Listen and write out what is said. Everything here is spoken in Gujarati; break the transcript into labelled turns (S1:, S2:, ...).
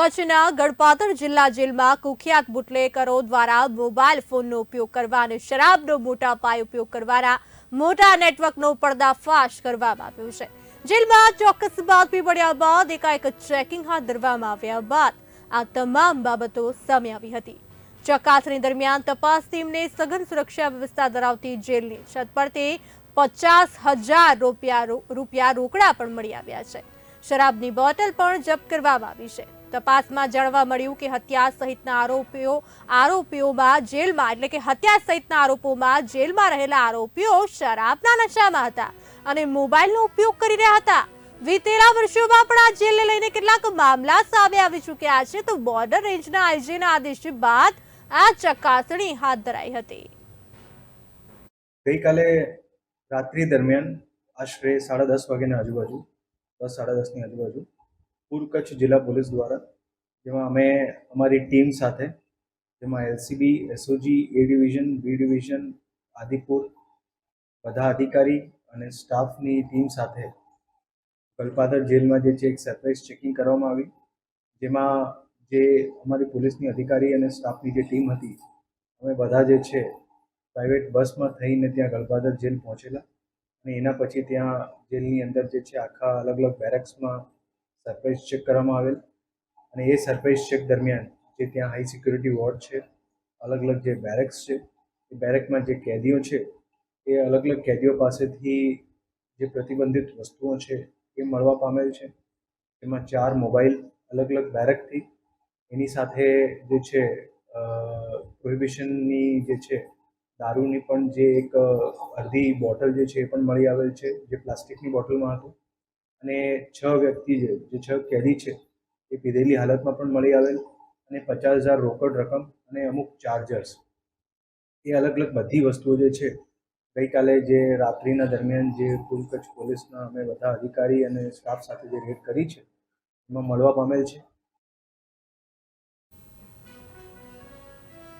S1: કચ્છના ગળપાદર જિલ્લા જેલમાં કુખ્યાત બુટલેકરો દ્વારા મોબાઈલ ફોનનો ઉપયોગ કરવા અને શરાબનો મોટા પાયે ઉપયોગ કરવાના મોટા નેટવર્કનો પર્દાફાશ કરવામાં આવ્યો છે. જેલમાં ચોક્કસ બાતમી મળ્યા બાદ એકાએક ચેકિંગ હાથ ધરવામાં આવ્યા બાદ આ તમામ બાબતો સામે આવી હતી. ચકાસણી દરમિયાન તપાસ ટીમને સઘન સુરક્ષા વ્યવસ્થા ધરાવતી જેલની છત પરથી પચાસ હજાર રૂપિયા રોકડા પણ મળી આવ્યા છે. શરાબની બોટલ પણ જપ્ત કરવામાં આવી છે. તપાસમાં જાણવા મળ્યું કે હત્યા સહિતના આરોપીઓ, આરોપીઓમાં જેલમાં, એટલે કે હત્યા સહિતના આરોપોમાં જેલમાં રહેલા આરોપીઓ શરાબના નશામાં હતા અને મોબાઈલનો ઉપયોગ કરી રહ્યા હતા. વીતેલા વર્ષોમાં પણ આ જેલને લઈને કેટલાક મામલા સામે આવી ચૂક્યા છે તો બોર્ડર રેન્જના આઈજીના આદેશ બાદ આ ચકાસણી હાથ ધરાઈ હતી.
S2: ગઈકાલે રાત્રિ દરમિયાન આશરે સાડા દસ વાગ્યાની આજુબાજુ દસ, સાડા દસની આજુબાજુ. પૂર્વ કચ્છ જિલ્લા પોલીસ દ્વારા, જેમાં અમે, અમારી ટીમ સાથે, જેમાં LCB, SOG, A division, B division, Adipur, બધા અધિકારી અને સ્ટાફની ટીમ સાથે ગલપાદર જેલમાં જે છે એક સરપ્રાઇઝ ચેકિંગ કરવામાં આવી, જેમાં જે અમારી પોલીસની અધિકારી અને સ્ટાફની જે ટીમ હતી, અમે બધા જે છે, પ્રાઇવેટ બસમાં થઈને ત્યાં ગલપાદર જેલ પહોંચેલા. અને એના પછી ત્યાં જેલની અંદર જે છે આખા અલગ અલગ બેરેક્સમાં સરપ્રાઇઝ ચેક કરવામાં આવેલ. અને એ સરપ્રાઇઝ ચેક દરમિયાન જે ત્યાં હાઈ સિક્યુરિટી વોર્ડ છે અલગ અલગ જે બેરેક્સ છે, એ બેરેકમાં જે કેદીઓ છે, એ અલગ અલગ કેદીઓ પાસેથી જે પ્રતિબંધિત વસ્તુઓ છે એ મળવા પામેલ છે. એમાં ચાર મોબાઈલ અલગ અલગ બેરેકથી. એની સાથે જે છે પ્રોહિબિશનની જે છે દારૂની પણ જે એક અડધી બોટલ જે છે એ પણ મળી આવેલ છે, જે પ્લાસ્ટિકની બોટલમાં હતું. અને છ વ્યક્તિ જે જે છ કેદી છે, એ પીધેલી હાલતમાં પણ મળી આવેલ અને પચાસ હજાર રોકડ રકમ અને અમુક ચાર્જર્સ એ અલગ અલગ બધી વસ્તુઓ જે છે, ગઈકાલે જે રાત્રિના દરમિયાન જે કુલ કચ્છ પોલીસના અમે બધા અધિકારી અને સ્ટાફ સાથે જે રેડ કરી છે, એમાં મળવા પામેલ છે.